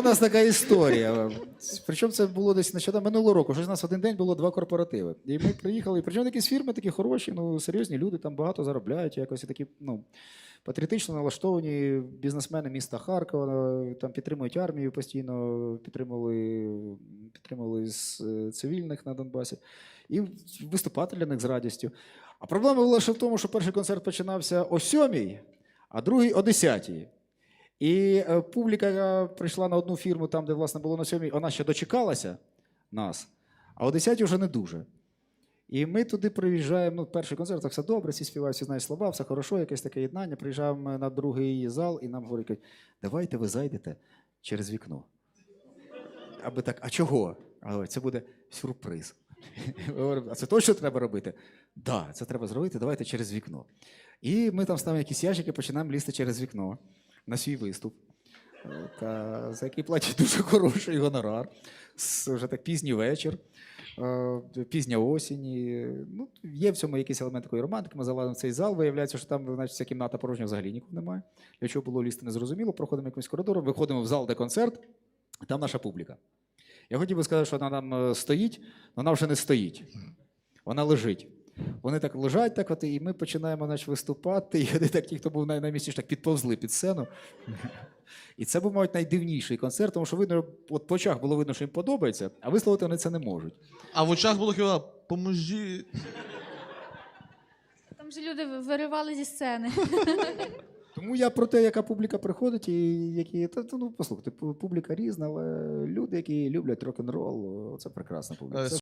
у нас така історія. Причому це було десь нещодавно минулого року. Щось у нас один день було два корпоративи. І ми приїхали. І причому якісь фірми такі хороші, ну серйозні люди, там багато заробляють, якось і такі, ну. Патріотично налаштовані бізнесмени міста Харкова там підтримують армію постійно, підтримували, підтримували з е, цивільних на Донбасі і виступати для них з радістю. А проблема була лише в тому, що перший концерт починався о сьомій, а другий о десятій. І е, публіка прийшла на одну фірму, там, де власне було на сьомій, вона ще дочекалася нас, а о десятій вже не дуже. І ми туди приїжджаємо, ну, перший концерт, так все добре, всі співають, всі знають слова, все хорошо, якесь таке єднання. Приїжджаємо на другий зал, і нам говорять, давайте ви зайдете через вікно. Аби так, а чого? А це буде сюрприз. А це точно треба робити? Так, да, це треба зробити, давайте через вікно. І ми там ставимо якісь ящики, починаємо лізти через вікно свій виступ. Е, за який платять дуже хороший гонорар. Вже так пізній вечір, е, пізня осінь. Ну, є в цьому якийсь елемент такої романтики. Ми залазимо в цей зал, виявляється, що там значить, ця кімната порожня взагалі нікого немає. Чого було лізти незрозуміло, проходимо якимось коридором, виходимо в зал, де концерт, там наша публіка. Я хотів би сказати, що вона там е, стоїть, але вона вже не стоїть. Вона лежить. Вони так лежать, так от, і ми починаємо значить, виступати. І вони так, ті, хто був най- найміцніше, так підповзли під сцену. І це був, мабуть, найдивніший концерт, тому що видно, от по очах було видно, що їм подобається, а висловити вони це не можуть. А в очах було хіба поможі. Там же люди виривали зі сцени. Тому я про те, яка публіка приходить, і які. Та, та, ну, послухайте, публіка різна, але люди, які люблять рок-н-рол, це прекрасна публіка. Е, Це